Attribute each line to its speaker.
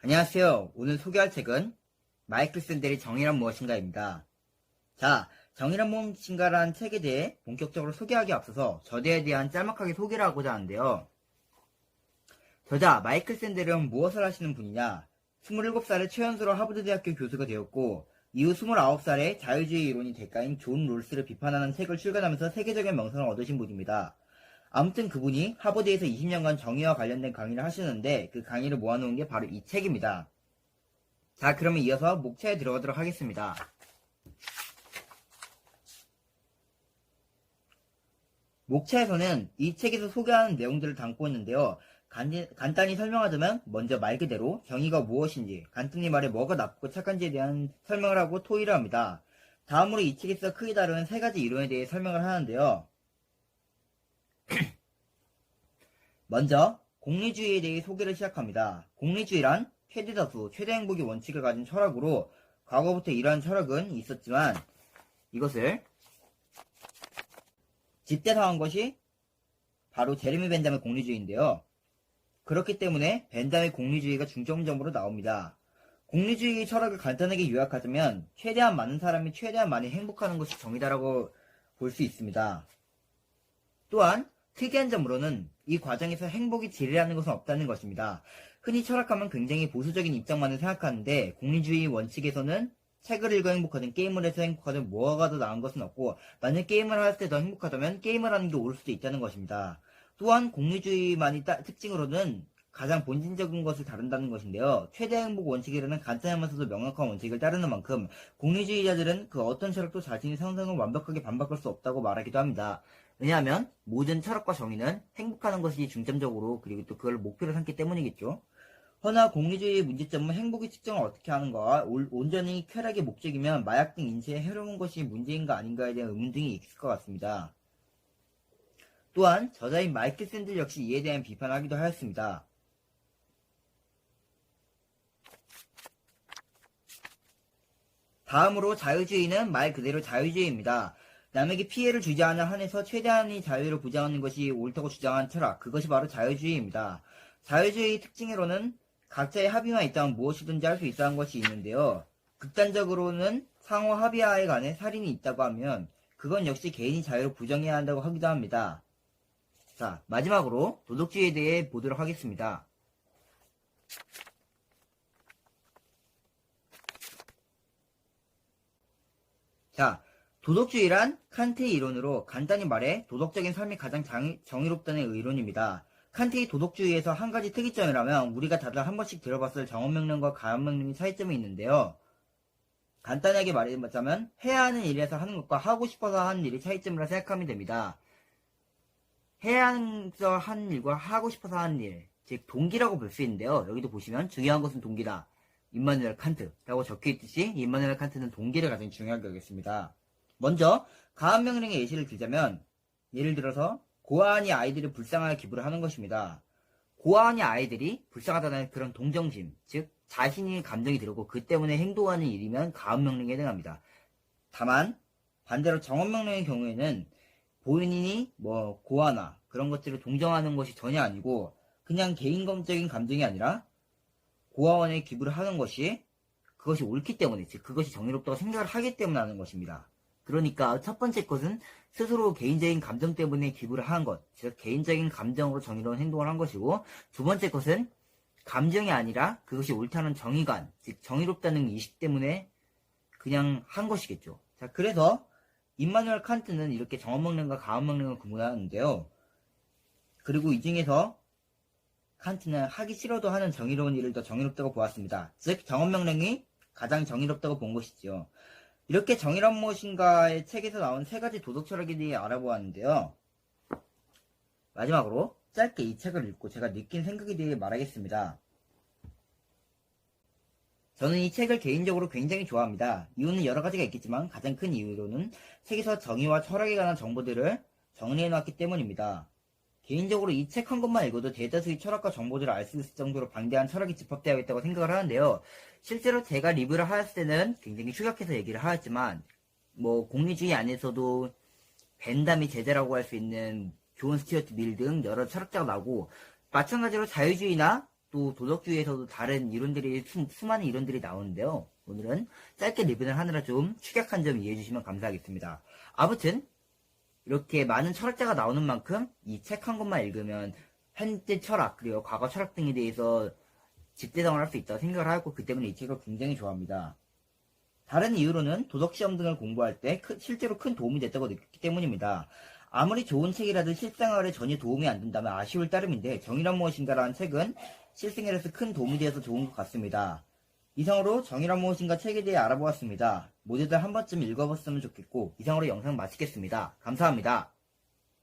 Speaker 1: 안녕하세요. 오늘 소개할 책은 마이클 샌델의 정의란 무엇인가입니다. 자, 정의란 무엇인가라는 책에 대해 본격적으로 소개하기 앞서서 저자에 대한 짤막하게 소개를 하고자 하는데요. 저자 마이클 샌델은 무엇을 하시는 분이냐? 27살에 최연소로 하버드 대학교 교수가 되었고 이후 29살에 자유주의 이론이 대가인 존 롤스를 비판하는 책을 출간하면서 세계적인 명성을 얻으신 분입니다. 아무튼 그분이 하버드에서 20년간 정의와 관련된 강의를 하시는데 그 강의를 모아놓은 게 바로 이 책입니다. 자, 그러면 이어서 목차에 들어가도록 하겠습니다. 목차에서는 이 책에서 소개하는 내용들을 담고 있는데요. 간, 간단히 설명하자면 먼저 말 그대로 정의가 무엇인지 간단히 말해 뭐가 나쁘고 착한지에 대한 설명을 하고 토의를 합니다. 다음으로 이 책에서 크게 다루는 세 가지 이론에 대해 설명을 하는데요. 먼저 공리주의에 대해 소개를 시작합니다. 공리주의란 최대다수, 최대 행복의 원칙을 가진 철학으로 과거부터 이러한 철학은 있었지만 이것을 집대성한 것이 바로 제레미 벤담의 공리주의인데요. 그렇기 때문에 벤담의 공리주의가 중점적으로 나옵니다. 공리주의 철학을 간단하게 요약하자면 최대한 많은 사람이 최대한 많이 행복하는 것이 정의다라고 볼 수 있습니다. 또한 특이한 점으로는 이 과정에서 행복이 질이라는 것은 없다는 것입니다. 흔히 철학하면 굉장히 보수적인 입장만을 생각하는데 공리주의 원칙에서는 책을 읽어 행복하든 게임을 해서 행복하든 뭐가 더 나은 것은 없고 만약 게임을 할 때 더 행복하다면 게임을 하는 게 옳을 수도 있다는 것입니다. 또한 공리주의만이 따- 특징으로는 가장 본질적인 것을 다룬다는 것인데요. 최대 행복 원칙이라는 간단하면서도 명확한 원칙을 따르는 만큼 공리주의자들은 그 어떤 철학도 자신의 상상을 완벽하게 반박할 수 없다고 말하기도 합니다. 왜냐하면 모든 철학과 정의는 행복하는 것이 중점적으로 그리고 또 그걸 목표로 삼기 때문이겠죠. 허나 공리주의의 문제점은 행복의 측정을 어떻게 하는가, 올- 온전히 쾌락의 목적이면 마약 등 인체에 해로운 것이 문제인가 아닌가에 대한 의문 등이 있을 것 같습니다. 또한 저자인 마이클 샌들 역시 이에 대한 비판을 하기도 하였습니다. 다음으로 자유주의는 말 그대로 자유주의입니다. 남에게 피해를 주지 않아 한해서 최대한의 자유를 보장하는 것이 옳다고 주장한 철학, 그것이 바로 자유주의입니다. 자유주의 특징으로는 각자의 합의만 있다면 무엇이든지 할 수 있다는 것이 있는데요. 극단적으로는 상호 합의하에 관해 살인이 있다고 하면 그건 역시 개인이 자유를 부정해야 한다고 하기도 합니다. 자, 마지막으로 도덕주의에 대해 보도록 하겠습니다. 자, 도덕주의란 칸트의 이론으로 간단히 말해 도덕적인 삶이 가장 장- 정의롭다는 이론입니다. 칸트의 도덕주의에서 한 가지 특이점이라면 우리가 다들 한 번씩 들어봤을 정언명령과 가언명령의 차이점이 있는데요. 간단하게 말하자면 해야 하는 일에서 하는 것과 하고 싶어서 하는 일이 차이점이라 생각하면 됩니다. 해야 해서 하는 일과 하고 싶어서 하는 일, 즉 동기라고 볼 수 있는데요. 여기도 보시면 중요한 것은 동기다. 임마누엘 칸트라고 적혀 있듯이 임마누엘 칸트는 동기를 가장 중요하게 여겼습니다. 먼저 가압 명령의 예시를 들자면 예를 들어서 고아하니 아이들이 불쌍하게 기부를 하는 것입니다. 고아하니 아이들이 불쌍하다는 그런 동정심, 즉 자신이 감정이 들고 그 때문에 행동하는 일이면 가압 명령에 해당합니다. 다만 반대로 정원 명령의 경우에는 본인이 뭐 고아나 그런 것들을 동정하는 것이 전혀 아니고 그냥 개인검적인 감정이 아니라 고아원에 기부를 하는 것이 그것이 옳기 때문에 즉 그것이 정의롭다고 생각을 하기 때문에 하는 것입니다. 그러니까 첫 번째 것은 스스로 개인적인 감정 때문에 기부를 한 것, 즉 개인적인 감정으로 정의로운 행동을 한 것이고 두 번째 것은 감정이 아니라 그것이 옳다는 정의관, 즉 정의롭다는 의식 때문에 그냥 한 것이겠죠. 자, 그래서 임마누엘 칸트는 이렇게 정언명령과 가언명령을 구분하는데요. 그리고 이 중에서 칸트는 하기 싫어도 하는 정의로운 일을 더 정의롭다고 보았습니다. 즉 정언명령이 가장 정의롭다고 본 것이죠. 이렇게 정의란 무엇인가의 책에서 나온 세 가지 도덕 철학에 대해 알아보았는데요. 마지막으로 짧게 이 책을 읽고 제가 느낀 생각에 대해 말하겠습니다. 저는 이 책을 개인적으로 굉장히 좋아합니다. 이유는 여러 가지가 있겠지만 가장 큰 이유로는 책에서 정의와 철학에 관한 정보들을 정리해 놨기 때문입니다. 개인적으로 이 책 한 권만 읽어도 대다수의 철학과 정보들을 알 수 있을 정도로 방대한 철학이 집합되어 있다고 생각을 하는데요. 실제로 제가 리뷰를 하였을 때는 굉장히 추격해서 얘기를 하였지만 뭐 공리주의 안에서도 벤담이 제재라고 할 수 있는 존 스튜어트 밀 등 여러 철학자가 나오고 마찬가지로 자유주의나 또 도덕주의에서도 다른 이론들이 수, 수많은 이론들이 나오는데요. 오늘은 짧게 리뷰를 하느라 좀 축약한 점 이해해 주시면 감사하겠습니다. 아무튼 이렇게 많은 철학자가 나오는 만큼 이 책 한 권만 읽으면 현재 철학 그리고 과거 철학 등에 대해서 집대성을 할 수 있다고 생각을 하고 그 때문에 이 책을 굉장히 좋아합니다. 다른 이유로는 도덕 시험 등을 공부할 때 크- 실제로 큰 도움이 됐다고 느꼈기 때문입니다. 아무리 좋은 책이라도 실생활에 전혀 도움이 안 된다면 아쉬울 따름인데 정의란 무엇인가라는 책은 실생활에서 큰 도움이 되어서 좋은 것 같습니다. 이상으로 정의란 무엇인가 책에 대해 알아보았습니다. 모두들 한 번쯤 읽어봤으면 좋겠고 이상으로 영상 마치겠습니다. 감사합니다.